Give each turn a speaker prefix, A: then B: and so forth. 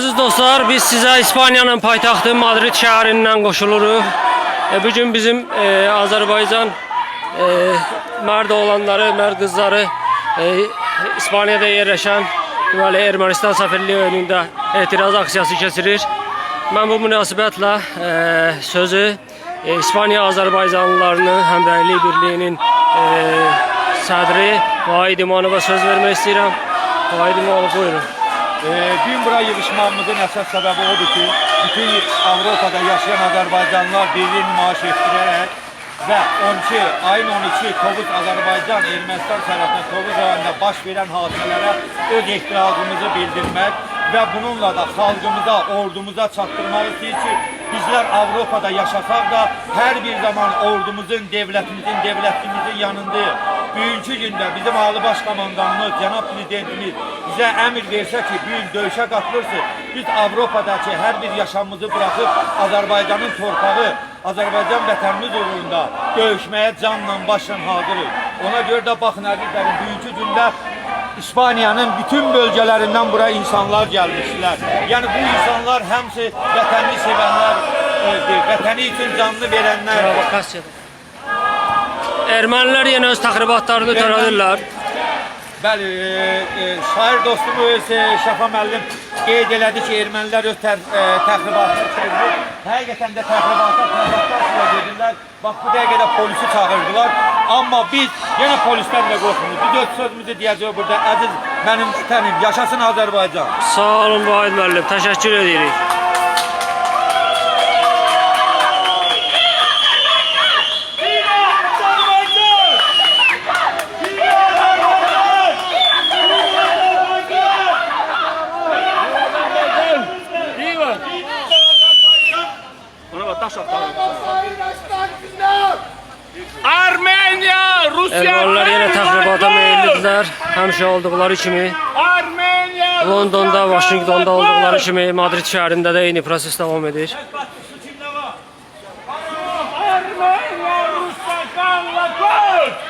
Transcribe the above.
A: Aziz dostlar, biz sizə İspaniyanın paytaxtı Madrid şəhərindən qoşuluruq. E, bu gün bizim e, Azərbaycan e, mərd oğlanları, mərd qızları e, İspaniyada yerləşən deməli Ermənistan səfirliyi önündə etiraz aksiyası keçirir. Mən bu münasibətlə e, sözü e, İspaniya Azərbaycanlılarının Həmrəylik Birliyinin e, sədri Vahid İmanova söz vermək istəyirəm. Vahid İmanov buyurun.
B: Ee, gün bura yığışmamızın əsas səbəbi odur ki, bütün Avropada yaşayan Azərbaycanlılar birliyi nümayiş etdirərək və 12 ayın 12 Tovuz Azərbaycan Ermənistan sərhədində Tovuz rayonunda baş verən hadisələrə öz ehtirazımızı bildirmək və bununla da xalqımıza, ordumuza çatdırmaq istəyir ki, bizlər Avropada yaşasaq da hər bir zaman ordumuzun, devlətimizin, devlətimizin yanındayıq. Bugünkü gündə bizim Ali Baş Komandanımız, Cənab Prezidentimiz bizə əmr versə ki, bu gün döyüşə biz Avropadakı hər bir yaşamımızı buraxıb Azərbaycanın torpağı, Azərbaycan vətənimiz uğrunda döyüşməyə canla başla hazırıq. Ona görə də baxın əzizlərim, bugünkü gündə İspaniyanın bütün bölgələrindən bura insanlar gəlmişlər. Yəni bu insanlar həmsi vətəni sevənlərdir, vətəni üçün canını verənlər.
A: Provokasiyadır. Ermənilər yenə öz təxribatlarını törədirlər.
B: Bəli, e, e, şair dostumuz e, Şəfa müəllim qeyd elədi ki, ermənilər öz tər, e, təxribatını çevirir. Həqiqətən də təxribata təxribatlar gedirlər. Bax bu dəqiqədə polisi çağırdılar. Amma biz yenə polisdən də qorxmuruq. Biz öz sözümüzü deyəcəyik burada. Əziz mənim tənim, yaşasın Azərbaycan.
A: Sağ olun Vahid müəllim, təşəkkür edirik.
C: Ona bak taş at. Armeniya, Rusiya.
A: Ermənilər yenə təxribata meyillidirlər. Həmişə olduqları kimi.
C: Armeniya.
A: Londonda, Vaşinqtonda olduqları kimi Madrid şəhərində də eyni proses davam edir. Armeniya, Rusiya, qanla qoç!